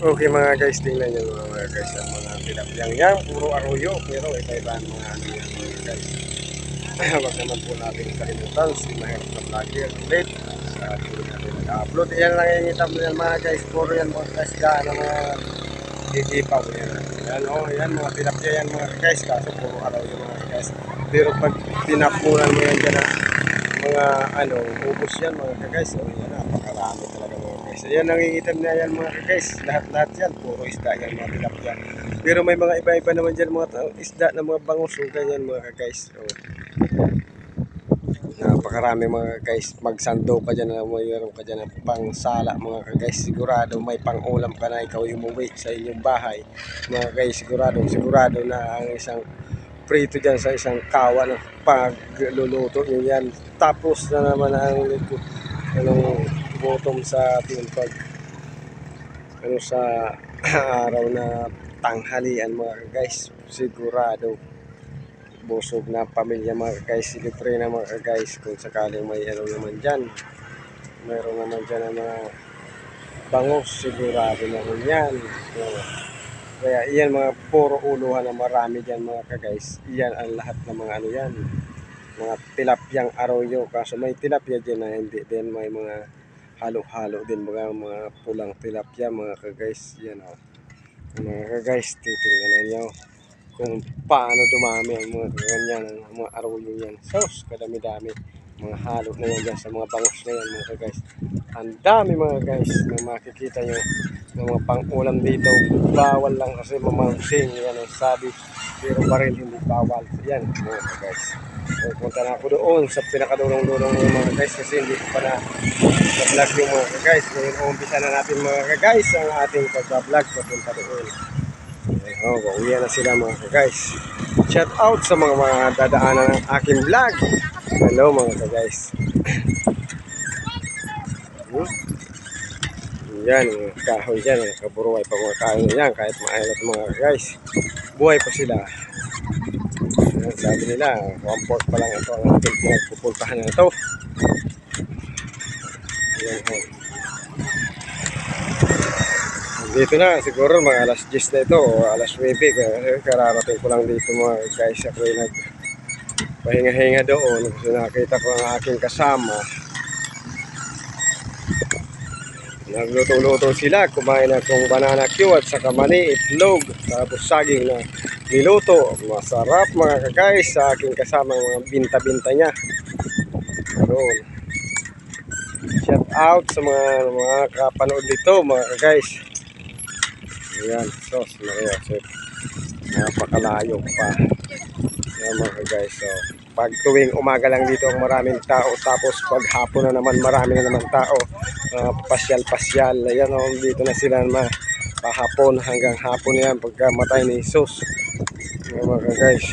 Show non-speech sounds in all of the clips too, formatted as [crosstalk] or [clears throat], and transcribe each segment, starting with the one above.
Okay mga guys, tingnan nyo mga guys ang mga tilapiyang yan. Puro arroyo, pero iba-iba mga ano yan mga guys. Huwag naman po natin kalimutan si mahirap na vlogger ulit. Sa tuloy natin nag-upload. Yan lang yung itam yan mga guys. Puro yan mga guys daan ng mga gigipaw yan. Yan o, yan mga tilapia yan mga guys. Kaso puro arroyo mga guys. Pero pag tinapunan mo yan dyan na mga ano, ubos yan mga guys. O yan, napakarami talaga guys. Ayan, nangingitam na yan mga guys. Lahat-lahat yan, puro isda yan mga tilapia. Pero may mga iba-iba naman dyan mga isda na mga bangus. O ganyan mga guys. O. Napakarami mga guys. Magsando ka dyan na mayroon ka dyan ng pangsala mga guys. Sigurado may pangulam ka na ikaw yung umuwi sa inyong bahay. Mga guys, sigurado, sigurado na ang isang prito dyan sa isang kawa ng pagluluto nyo yan. Tapos na naman ang anong bottom sa ating pag ano sa [clears throat] araw na tanghalian mga guys. Sigurado busog na pamilya mga guys. Libre na mga guys kung sakaling may ano naman dyan. Meron naman dyan ang mga bangos. Sigurado na rin yan. So, kaya iyan mga puro uluhan na marami dyan mga ka-guys. Iyan ang lahat ng mga ano yan. Mga tilapyang arroyo. Kaso may tilapia dyan na hindi din. May mga halo-halo din mga, mga pulang tilapia mga ka-guys. Yan o. Mga ka-guys, titingnan nyo kung paano dumami ang mga ganyan, ang mga arroyo yan. Sos, kadami-dami. Mga halo na yan dyan sa mga bangos na yan mga ka-guys. Ang dami mga guys na makikita nyo ng mga pang-ulam dito. Bawal lang kasi mamangsing. Yan ang sabi. Pero pa rin hindi bawal. Yan mga guys. So, punta na ako doon sa pinakadulong-dulong ng mga guys kasi hindi ko pa na vlog yung mga guys. Ngayon umpisa na natin mga guys ang ating pag-vlog papunta doon. Oh, pauwi na sila mga guys. Shout out sa mga mga dadaanan ng aking vlog. Hello mga guys. Hmm? Yan, kahoy dyan, mga kaburuay pa mga kahoy yan, kahit maalat mga guys. Buhay pa sila. Sabi nila, one fourth pa lang ito ang ating pinagpupuntahan na ito. Yan, ho. Dito na, siguro mga alas 10 na ito, o alas 9, kaya kararating ko lang dito mga guys. Ako ay nag pahinga-hinga doon kasi nakita ko ang aking kasama Nagluto-luto sila, kumain na kong banana cue at saka mani, itlog, tapos saging na niluto. Masarap mga kagais sa aking kasama mga binta-binta niya. Doon. Shout out sa mga mga kapanood dito mga kagais. Ayan, sos, Maria, Joseph. Napakalayo pa. Ayan mga kagais. So, pag tuwing umaga lang dito ang maraming tao tapos pag hapon na naman marami na naman tao uh, pasyal-pasyal ayan o dito na sila ma pahapon hanggang hapon yan pagka matay ni Jesus Ayan, mga guys.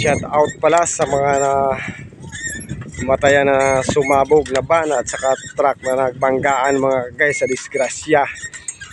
Shout out pala sa mga na matayan na sumabog na van at saka truck na nagbanggaan mga guys sa disgrasya.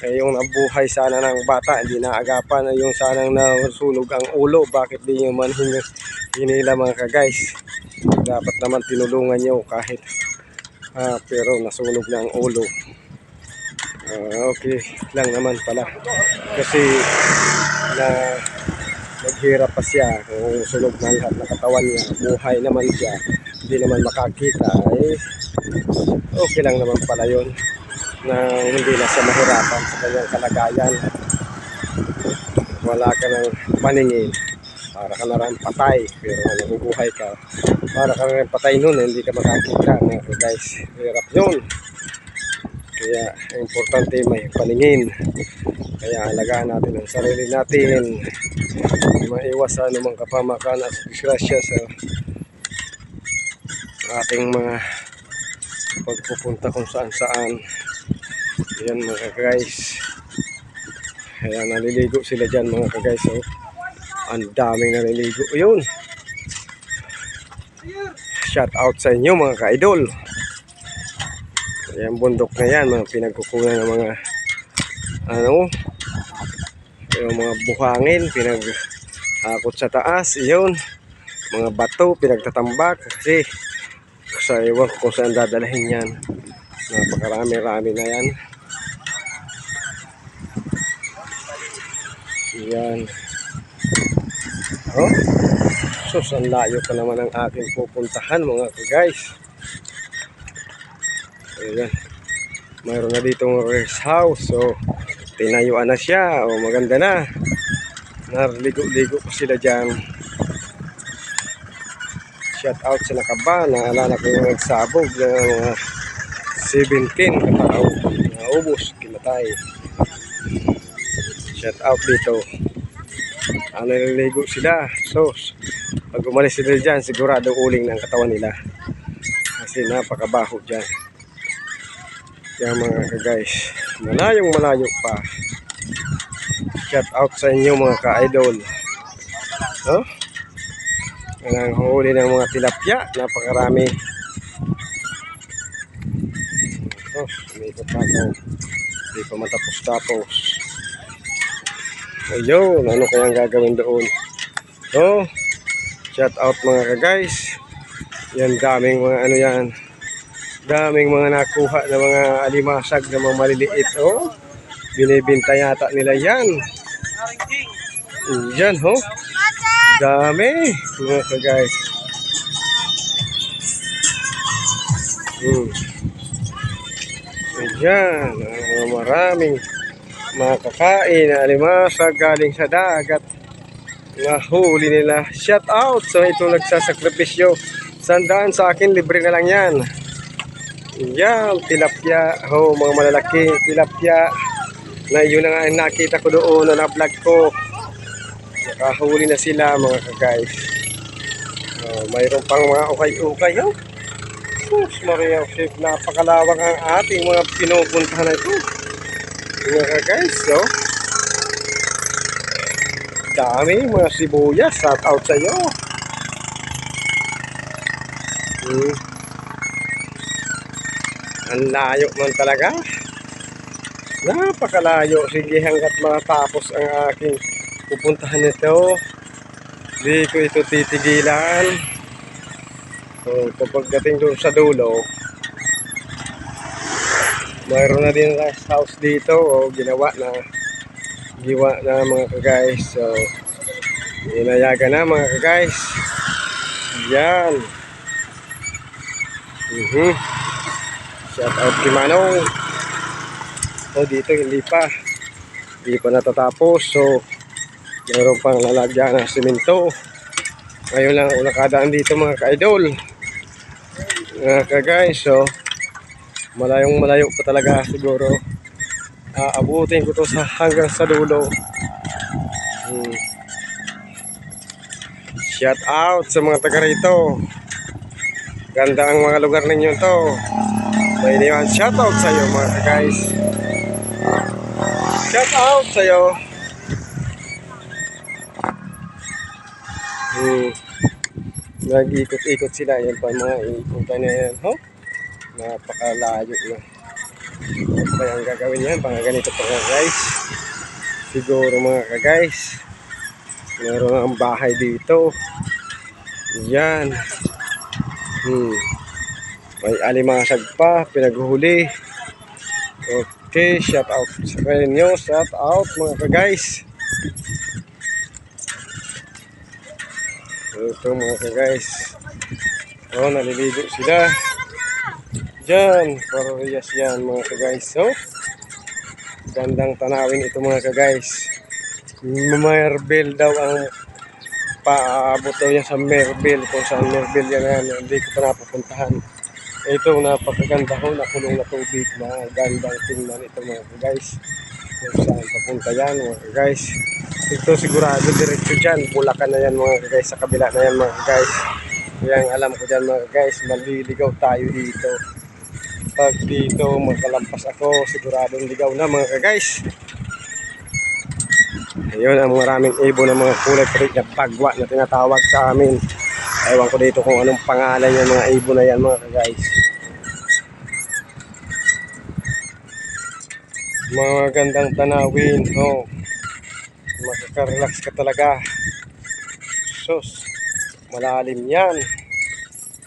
Eh, yung nabuhay sana ng bata hindi naagapan yung sanang nasunog ang ulo. Bakit di nyo man hin- hinila mga ka-guys dapat naman tinulungan nyo kahit ah, pero nasunog na ang ulo. Ah, okay lang naman pala. Kasi na naghirap pa siya. Kung sunog na lahat ng katawan niya buhay naman siya hindi naman makakita eh okay lang naman pala yun. Na hindi na siya mahirapan sa kanyang kalagayan. Wala ka ng paningin. Para ka na rin patay. Pero nabubuhay ka para ka na rin patay nun hindi ka makakita. Mga guys hirap yun. Kaya importante may paningin kaya alagaan natin ang sarili natin. Maiwas sa anumang kapamakan at disgrasya sa ating mga pagpupunta kung saan saan. Yan mga guys. Kaya naliligo sila dyan mga guys oh. ang daming naliligo. Yun shout out sa inyo mga ka-idol. Yan bundok na yan mga pinagkukunan ng mga ano yung mga buhangin pinag akot sa taas yun mga bato pinagtatambak kasi sa iwan kung saan dadalhin yan napakarami rami na yan Yan. Oh. Sus, ang layo pa naman ang ating pupuntahan mga guys. Ayan. Mayroon na ditong rest house. So, tinayuan na siya. O, maganda na. Narligo-ligo pa sila dyan. Shout out sa nakaba. Naalala ko yung nagsabog ng mga 17 katao. Naubos, kimatay. Shout out dito. Ano naliligo sila. So, pag umalis sila dyan, sigurado uling ng katawan nila. Kasi napakabaho dyan. Kaya mga guys, malayong malayo pa. Shout out sa inyo mga ka-idol. No? Ang huli ng mga tilapia, napakarami. Oh, umikot pa ako. Hindi pa matapos-tapos. Ayun, ano kayang gagawin doon? So, shout out mga ka-guys. Yan, daming mga ano yan. Daming mga nakuha na mga alimasag na mga maliliit. Oh, binibinta yata nila yan. Yan, ho. Dami, mga ka-guys. Hmm. Ayan, ang mga maraming makakain na alimasa galing sa dagat. Nahuli nila. Shout out sa itong nagsasakripisyo. Sandaan sa akin, libre na lang yan. Yan, tilapia. Ho, mga malalaki tilapia. Na yun na nga nakita ko doon na na-vlog ko. Nakahuli na sila mga ka-guys. Uh, mayroon pang mga ukay-ukay. Oh. Sus, Maria Jose, napakalawak ang ating mga pinupuntahan na ito. Mga ka-guys, so. Dami mga sibuyas. Shout out sa iyo. Hmm. Ang layo man talaga. Napakalayo. Sige hanggat matapos ang aking pupuntahan nito. Di ko ito titigilan. So, kapag dating doon sa dulo, mayroon na din rest house dito o ginawa na giwa na mga ka-guys. So, inayagan na mga ka-guys. Yan. Mhm. Shout out kay Manong. O dito hindi pa. Hindi pa natatapos. So, mayroon pang lalagyan ng simento. Ngayon lang nakadaan dito mga ka-idol. Mga ka-guys, so malayong malayo pa talaga siguro. Aabutin ko to sa hanggang sa dulo. Hmm. Shout out sa mga taga rito. Ganda ang mga lugar ninyo to. May iniwan shout out sa iyo mga ka-guys. Shout out sa iyo. Hmm. Nag-ikot-ikot sila. Yan pa mga ikutan na yan. Ho? Napakalayo na. Ano ba ang gagawin yan? Mga ganito pa nga guys. Siguro mga ka-guys. Meron ang bahay dito. Yan. Hmm. May alimasag pa. Pinaghuli. Okay. Shout out sa inyo. Shout out mga ka-guys. Ito mga ka-guys. Oh, naliligo sila. Diyan, parehas yan mga ka-guys. So, gandang tanawin ito mga ka-guys. Merbel daw ang paabot daw yan sa Merbel. Kung saan Merbel yan yan, hindi ko pa napupuntahan. Ito, napakaganda ho, nakulong na tubig na gandang tingnan ito mga ka-guys. Kung saan papunta yan mga ka-guys. Ito sigurado diretso dyan. Bulakan na yan mga guys. Sa kabila na yan mga guys. Kaya alam ko dyan mga guys. Maliligaw tayo dito. Pag dito magkalampas ako. Siguradong ligaw na mga guys. Ayun ang maraming ibon ng mga kulay parit na pagwa na tinatawag sa amin. Ewan ko dito kung anong pangalan yung mga ibon na yan mga guys. Mga gandang tanawin. Oh makaka-relax ka talaga. Sus, malalim yan.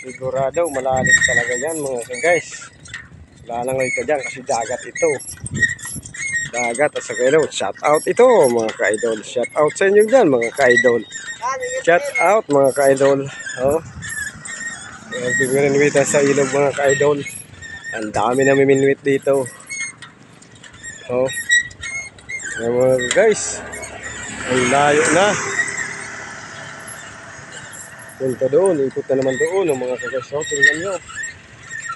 Sigurado, malalim talaga yan mga guys. Lalangoy ka dyan kasi dagat ito. dagat at sa kaidol. Shout out ito mga ka-idol. Shout out sa inyo dyan mga ka-idol. Shout out mga ka-idol. Oh. Bigyan sa ilog mga ka-idol. Ang dami na miminwit dito. Oh. Ayan mga guys. Ang layo na. Punta doon. Ikot na naman doon. Ang mga kagais. Oh, tingnan nyo.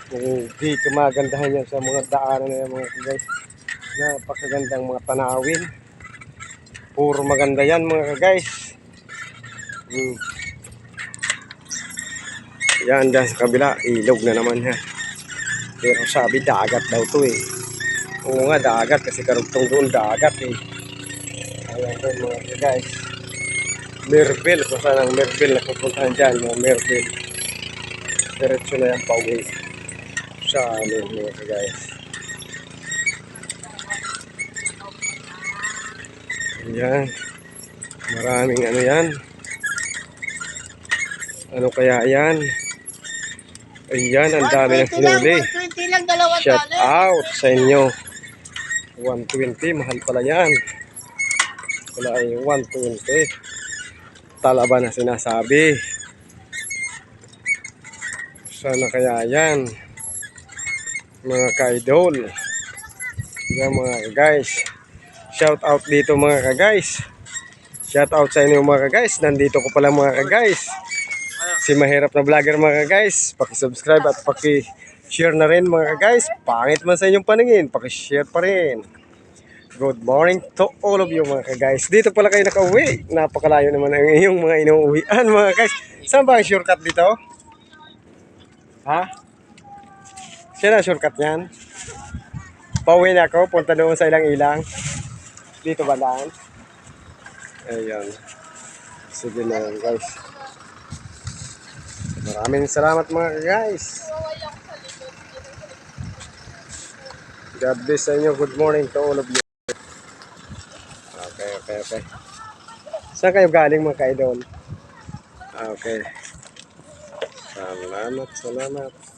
Kung di kumagandahan yan sa mga daanan na yan mga kagais. Napakagandang mga tanawin. Puro maganda yan mga kagais. Hmm. Yan dyan sa kabila. Ilog na naman ha. Pero sabi dagat daw to eh. Oo nga dagat kasi karugtong doon dagat eh. Ayan ko mga guys. Merville, kung saan ang Merville na pupuntahan dyan, mga Merville. Diretso na yan pauwi sa amin mga guys. Ayan. Maraming ano yan. Ano kaya yan? Ayan, ang dami ng 120 lang, sinuli. 120 lang, dalawang Shout dollar. out sa inyo. 120, mahal pala yan. Wala ay 120. Talaba na sinasabi. Sana kaya yan. Mga ka-idol. Yan mga guys. Shout out dito mga ka-guys. Shout out sa inyo mga ka-guys. Nandito ko pala mga ka-guys. Si Mahirap na Vlogger mga ka-guys. Paki-subscribe at paki-share na rin mga ka-guys. Pangit man sa inyong paningin. Paki-share pa rin. Good morning to all of you mga ka-guys. Dito pala kayo nakauwi. Napakalayo naman ang iyong mga inuuwian mga guys. Saan ba ang shortcut dito? Ha? Sino ang shortcut niyan? Pauwi na ako. Punta doon sa ilang ilang. Dito ba daan? Ayan. Sige na guys. Maraming salamat mga guys. God bless sa inyo. Good morning to all of you. Okay, okay, okay. Saan kayo galing mga ka-idol? Okay. Salamat, salamat.